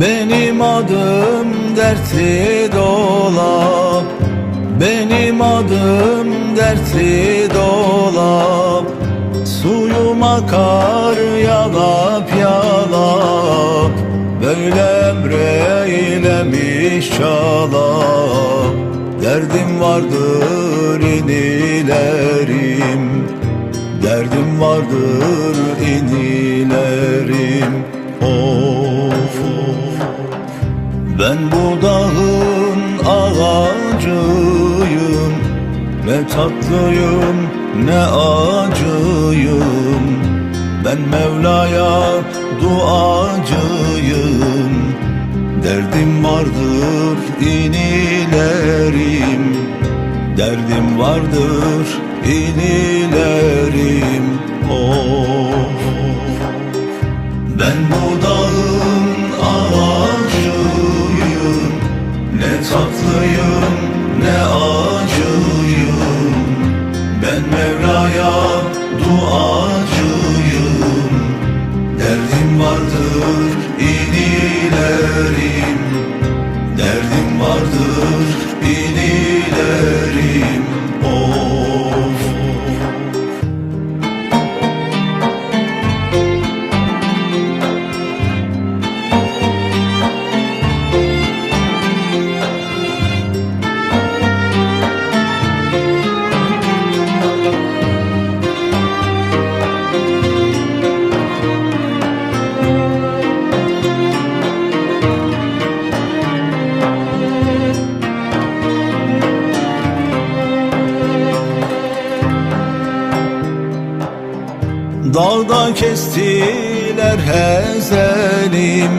Benim adım dertli dolap Benim adım dertli dolap Suyum akar yalap yalap. Böyle emreylemiş çalap Derdim vardır inilerim. Derdim vardır inilerim Ben bu dağın ağacıyım. Ne tatlıyım ne acıyım. Ben Mevla'ya duacıyım. Derdim vardır inilerim. Derdim vardır inilerim. Of tatlıyım ne acıyım Dağda kestiler hezelim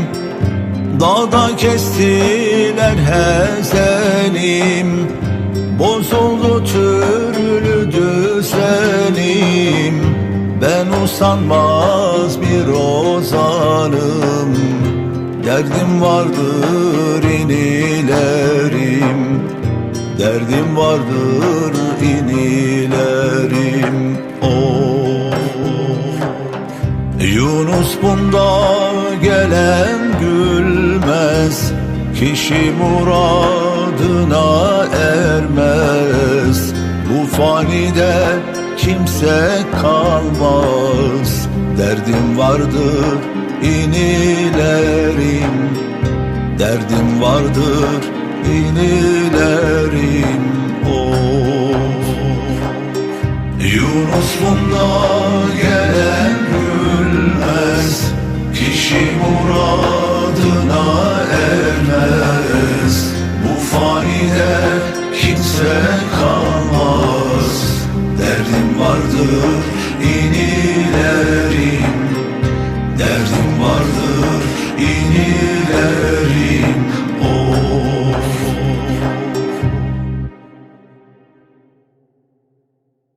Dağda kestiler hezelim Bozuldu türlü düzenim. Ben usanmaz bir ozanım. Derdim vardır inilerim. Derdim vardır inilerim Yunus bunda gelen gülmez Kişi muradına ermez. Bu fanide kimse kalmaz Derdim vardır inilerim. Derdim vardır inilerim Oh. Yunus bunda gelen Kişi muradına ermez. Bu fanide kimse kalmaz. Derdim vardır inilerim. Derdim vardır inilerim